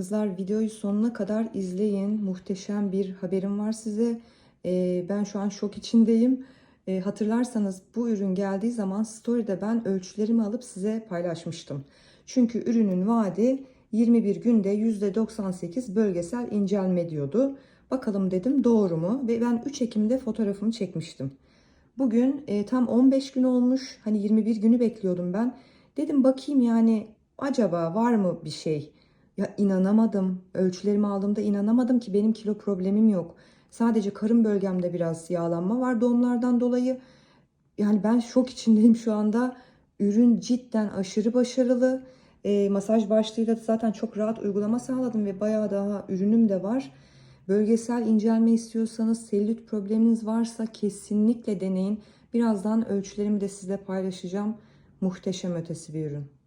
Kızlar videoyu sonuna kadar izleyin. Muhteşem bir haberim var size. Ee, ben şu an şok içindeyim. Ee, hatırlarsanız bu ürün geldiği zaman story'de ben ölçülerimi alıp size paylaşmıştım. Çünkü ürünün vaadi 21 günde %98 bölgesel incelme diyordu. Bakalım dedim doğru mu? Ve ben 3 Ekim'de fotoğrafımı çekmiştim. Bugün e, tam 15 gün olmuş. Hani 21 günü bekliyordum ben. Dedim bakayım yani acaba var mı bir şey? Ya inanamadım. Ölçülerimi aldığımda inanamadım ki benim kilo problemim yok. Sadece karın bölgemde biraz yağlanma var doğumlardan dolayı. Yani ben şok içindeyim şu anda. Ürün cidden aşırı başarılı. E, masaj başlığıyla da zaten çok rahat uygulama sağladım ve bayağı daha ürünüm de var. Bölgesel incelme istiyorsanız, selülit probleminiz varsa kesinlikle deneyin. Birazdan ölçülerimi de sizle paylaşacağım. Muhteşem ötesi bir ürün.